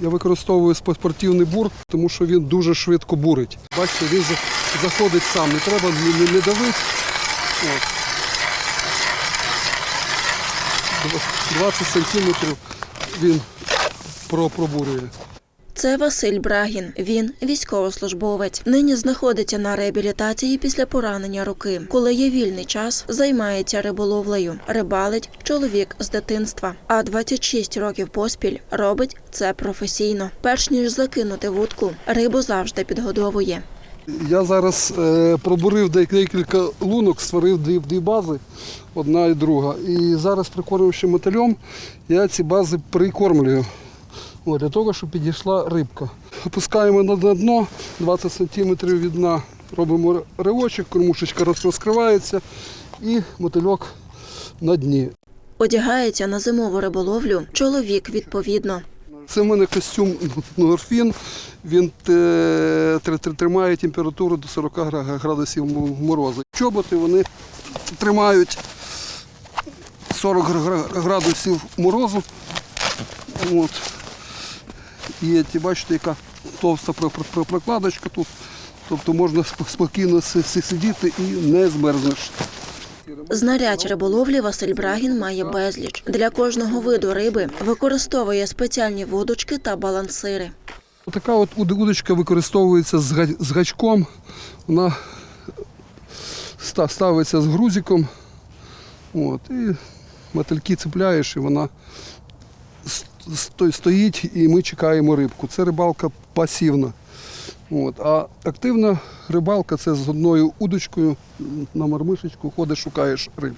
Я використовую спортивний бур, тому що він дуже швидко бурить. Бачите, він заходить сам, не треба не, давити. От. 20 сантиметрів він про- пробурює. Це Василь Брагін. Він військовослужбовець. Нині знаходиться на реабілітації після поранення руки. Коли є вільний час, займається риболовлею. Рибалить чоловік з дитинства. А 26 років поспіль робить це професійно. Перш ніж закинути вудку, рибу завжди підгодовує. Я зараз е, пробурив декілька лунок, створив дві, дві бази, одна і друга. І зараз, прикормивши мотильом, я ці бази прикормлюю От, для того, щоб підійшла рибка. Опускаємо на дно 20 см від дна, робимо ривочок, кормушечка розкривається і мотильок на дні. Одягається на зимову риболовлю чоловік відповідно. Це в мене костюм Норфін. Він е, тр- тр- тримає температуру до 40 градусів морозу. Чоботи вони тримають 40 градусів морозу. От. І ті, бачите, яка товста про- про- про- прокладочка тут. Тобто можна спокійно си- си- сидіти і не змерзнеш. Знарядь риболовлі Василь Брагін має безліч. Для кожного виду риби використовує спеціальні вудочки та балансири. Така от удочка використовується з гачком. Вона ставиться з грузиком. От, і мотильки цепляєш, і вона стоїть, і ми чекаємо рибку. Це рибалка пасивна. От. А активна рибалка це з одною удочкою на мармишечку ходиш, шукаєш рибу.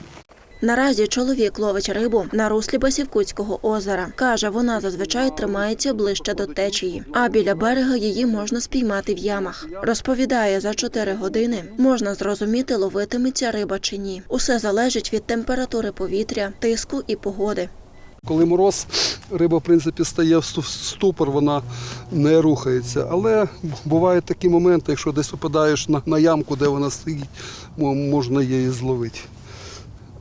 Наразі чоловік ловить рибу на руслі Басівкутського озера. Каже, вона зазвичай тримається ближче до течії, а біля берега її можна спіймати в ямах. Розповідає, за 4 години можна зрозуміти, ловитиметься риба чи ні. Усе залежить від температури повітря, тиску і погоди. Коли мороз, риба, в принципі, стає в ступор, вона не рухається. Але бувають такі моменти, якщо десь попадаєш на, на ямку, де вона стоїть, можна її зловити.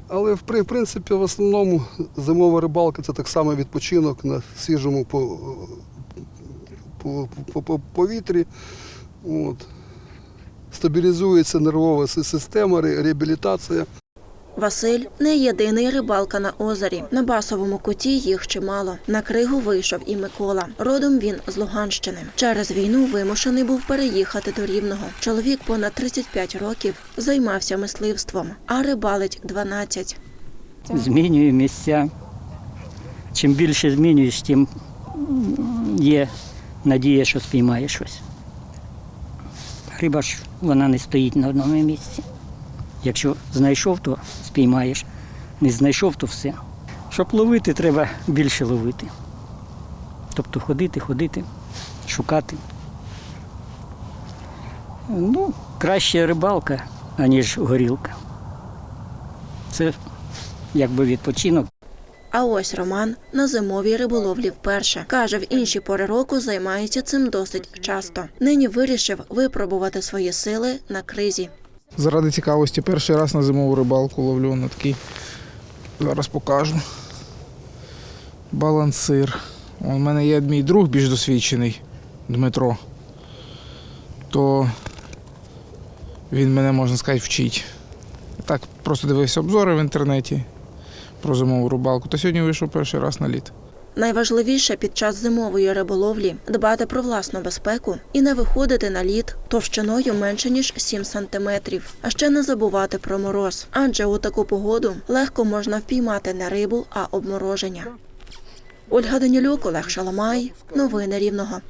Але в принципі, в основному зимова рибалка це так само відпочинок на свіжому по, по, по, по повітрі. От. Стабілізується нервова система, ре- реабілітація. Василь не єдиний рибалка на озері. На басовому куті їх чимало. На кригу вийшов і Микола. Родом він з Луганщини. Через війну вимушений був переїхати до Рівного. Чоловік понад 35 років займався мисливством, а рибалить 12. Змінюю місця. Чим більше змінюєш, тим є надія, що спіймаєш щось. Риба ж вона не стоїть на одному місці. Якщо знайшов, то спіймаєш. Не знайшов, то все. Щоб ловити, треба більше ловити. Тобто ходити, ходити, шукати. Ну, краще рибалка, аніж горілка. Це якби відпочинок. А ось Роман на зимовій риболовлі вперше. Каже, в інші пори року займається цим досить часто. Нині вирішив випробувати свої сили на кризі. Заради цікавості перший раз на зимову рибалку ловлю на такий. Зараз покажу. Балансир. У мене є мій друг більш досвідчений Дмитро. То він мене, можна сказати, вчить. Так, просто дивився обзори в інтернеті про зимову рибалку. Та сьогодні вийшов перший раз на лід. Найважливіше під час зимової риболовлі дбати про власну безпеку і не виходити на лід товщиною менше ніж 7 сантиметрів. А ще не забувати про мороз, адже у таку погоду легко можна впіймати не рибу, а обмороження. Ольга Данілюк, Олег Шаламай. Новини Рівного.